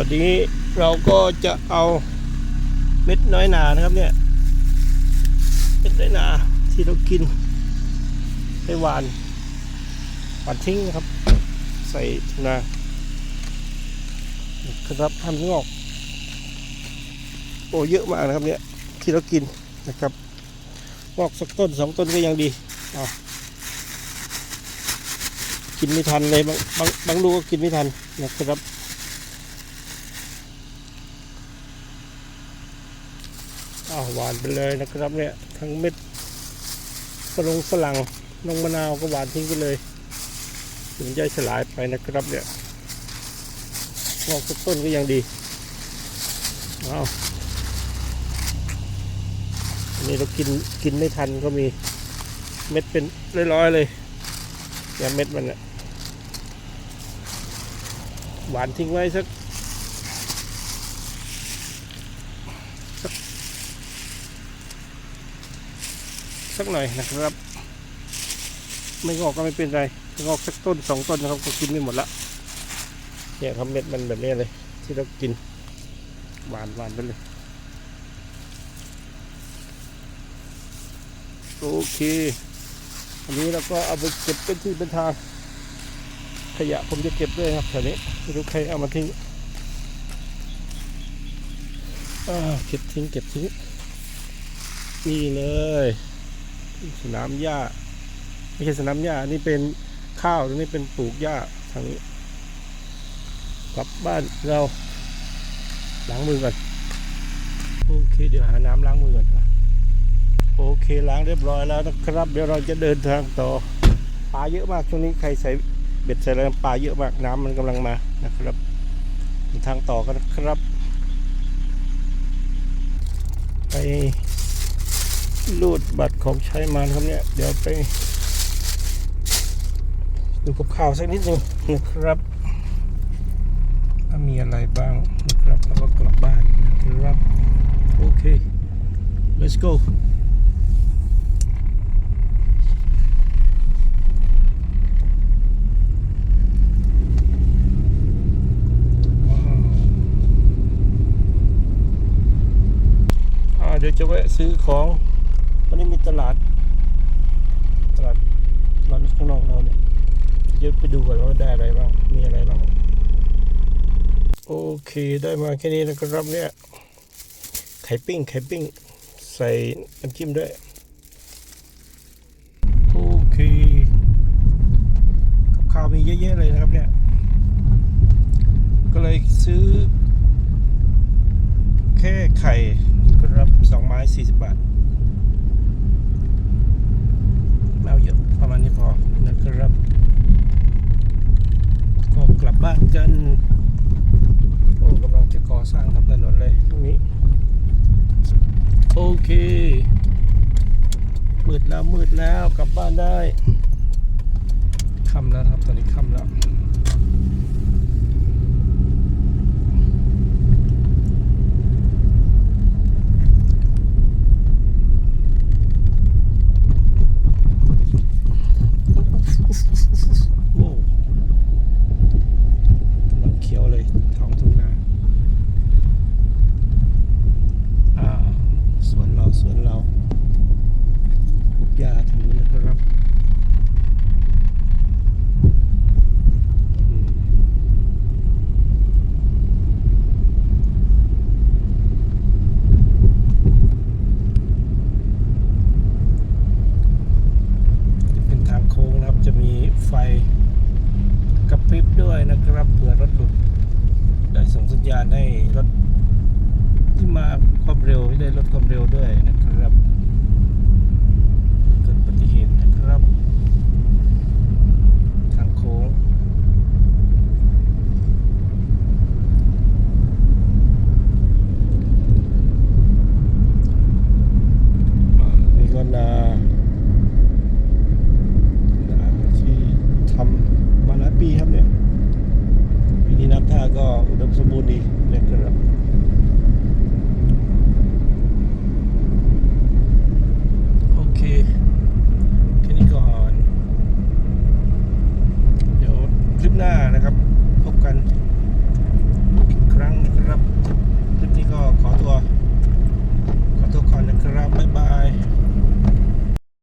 ตอนนี้เราก็จะเอาเม็ดน้อยหนานะครับเนี่ย เม็ดน้อยหนาที่เรากินไปหวานหวานทิ้งนะครับ ใส่ถุงนาครับทำงอกโอ้เยอะมากนะครับเนี่ยที่เรากินนะครับงอกสักต้นสองต้นก็ยังดีเอากินไม่ทันเลยบางบางบางลูกก็กินไม่ทันนะครับ อ้าวหวานไปเลยนะครับเนี่ยทั้งเม็ดฝรั่งฝรั่งน้องมะนาวก็หวานทิ้งไปเลยมันย่อยสลายไปนะครับเนี่ยงอกสักต้นก็ยังดีอ้าวอันนี้เรากินกินไม่ทันก็มีเม็ดเป็นร้อยๆเลยเนี่ยเม็ดมันเนี่ยหวานทิ้งไว้สัก สักหน่อยนะครับ ไม่งอกก็ไม่เป็นไร งอกสักต้นสองต้นนะครับก็กินไม่หมดละเนี่ยครับเม็ดมันแบบนี้เลย ที่เรากินหวานหวานไปเลยโอเคอันนี้เราก็เอาไปเก็บเป็นที่เป็นทาง ขยะผมจะเก็บด้วยครับแถวนี้ไม่รู้ใครเอามาทิ้งเก็บทิ้งเก็บทิ้งนี่เลย สนามหญ้าไม่ใช่สนามหญ้านี่เป็นข้าวตรงนี้เป็นปลูกหญ้าทางนี้กลับบ้านเราล้างมือก่อนโอเคเดี๋ยวหาน้ำล้างมือก่อนโอเคล้างเรียบร้อยแล้วนะครับ เดี๋ยวเราจะเดินทางต่อปลาเยอะมากช่วงนี้ใครใส่เบ็ดใส่อะไรปลาเยอะมากน้ำมันกำลังมานะครับทางต่อกันนะครับ ไป รูดบัตรของใช้มาครับเนี่ย เดี๋ยวไป ดูกับข่าวสักนิดหนึงนะครับว่ามีอะไรบ้างนะครับแล้วก็กลับบ้านนะครับ โอเค let's go ว้เดี๋ยวจะแวะซื้อของ วันนี้มีตลาด ตลาดตลาดข้างนอกเราเนี่ยเดี๋ยวไปดูก่อนว่าได้อะไรบ้าง มีอะไรบ้าง โอเค ได้มาแค่นี้นะครับเนี่ย ไข่ปิ้ง ไข่ปิ้ง ใส่น้ำจิ้มด้วย โอเคกับข้าวมีเยอะๆเลยนะครับเนี่ย ก็เลยซื้อ แค่ไข่ครับสองไม้สี่สิบบาท ไม่เอาเยอะประมาณนี้พอนะครับก็กลั บบ้านกัน โอ้กำลังจะก่อสร้างทำถนนเลยตรงนี้ โอเค มืดแล้วมืดแล้วกลับบ้านได้ค่ำแล้วนะครับ ตอนนี้ค่ำแล้ว โอ้กำลังเขียวเลยท้องทุ่งนาอ่าสวนเราสวนเราหญ้าทางนู้นนะครับอืมเป็นทางโค้งนะครับจะมี ไฟกระพริบด้วยนะครับเผื่อรถหลุด ได้ส่งสัญญาณให้รถที่มาความเร็วได้ลดความเร็วด้วยนะครับ ก็อุดมสมบูรณ์ดีนะครับโอเคแค่นี้ก่อน เดี๋ยวคลิปหน้านะครับ พบกันอีกครั้งนะครับคลิปนี้ก็ขอตัว ขอตัวก่อนนะครับ บ๊ายบาย